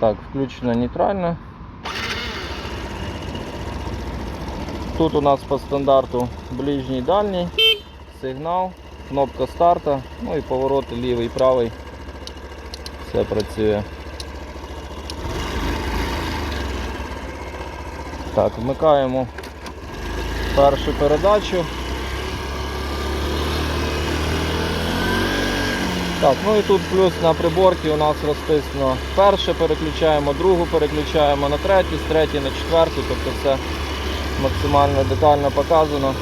Так, включено нейтрально. Тут у нас по стандарту ближній дальній, сигнал, кнопка старта, ну і повороти лівий, правий. Все працює. Так, вмикаємо першу передачу. Так, ну і тут плюс на приборці у нас розписано перше переключаємо, другу переключаємо на третю, з третьої на четверту, тобто все максимально детально показано.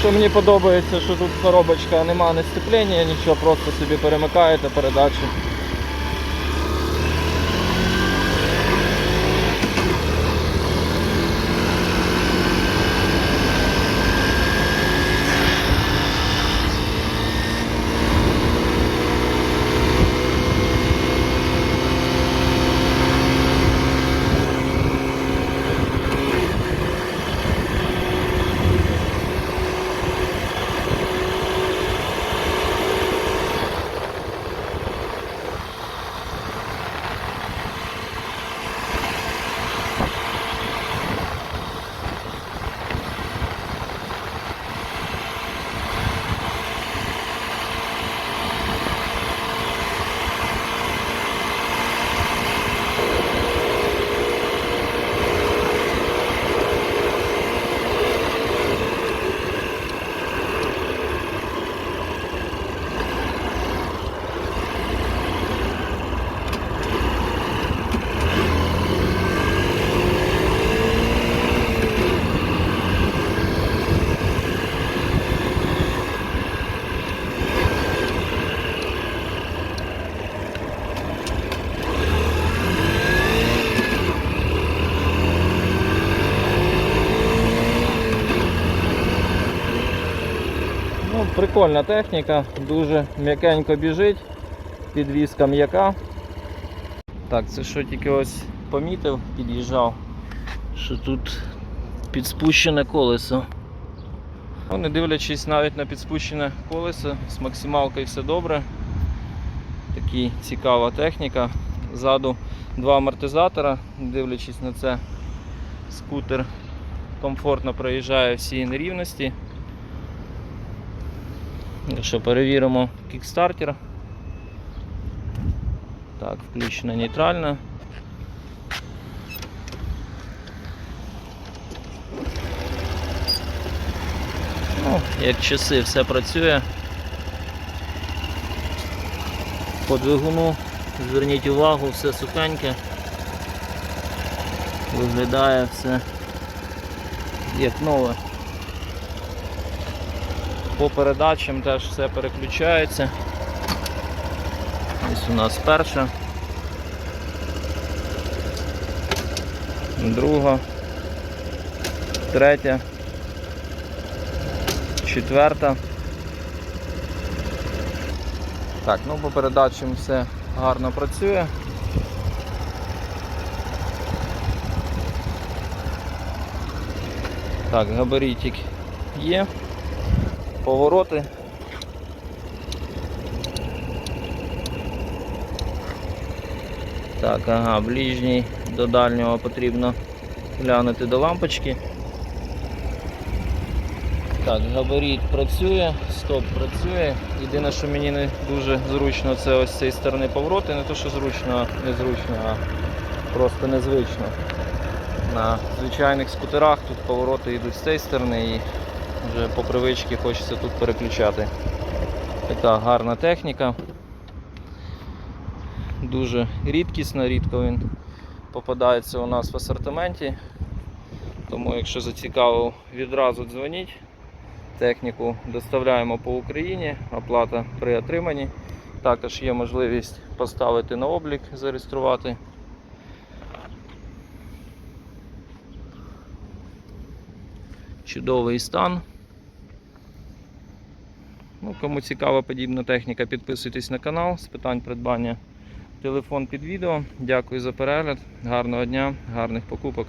Що мені подобається, що тут коробочка нема не сцеплення, нічого, просто собі перемикаєте передачу. Прикольна техніка, дуже м'якенько біжить, підвізка м'яка. Так, це що тільки ось помітив, під'їжджав, що тут підспущене колесо. Ну, не дивлячись навіть на підспущене колесо, з максималкою все добре. Такі цікава техніка. Ззаду два амортизатора, дивлячись на це, скутер комфортно проїжджає всі нерівності. Якщо перевіримо кікстартер. Так, включено нейтрально. Ну, як часи все працює. По двигуну, зверніть увагу, все сухеньке. Виглядає все як нове. По передачам теж все переключається. Ось у нас перша. Друга. Третя. Четверта. Так, ну по передачам все гарно працює. Так, габаритик є повороти. Так, ага, ближній до дальнього потрібно глянути до лампочки. Так, габарит працює, стоп працює. Єдине, що мені не дуже зручно, це ось з цієї сторони повороти. Не то, що зручно, незручно, а просто незвично. На звичайних скутерах тут повороти йдуть з цієї сторони і вже по привичці хочеться тут переключати. Така гарна техніка. Дуже рідкісна, рідко він попадається у нас в асортименті. Тому якщо зацікавив, відразу дзвоніть. Техніку доставляємо по Україні, оплата при отриманні. Також є можливість поставити на облік, зареєструвати. Чудовий стан. Ну, кому цікава подібна техніка, підписуйтесь на канал з питань придбання. Телефон під відео. Дякую за перегляд. Гарного дня, гарних покупок.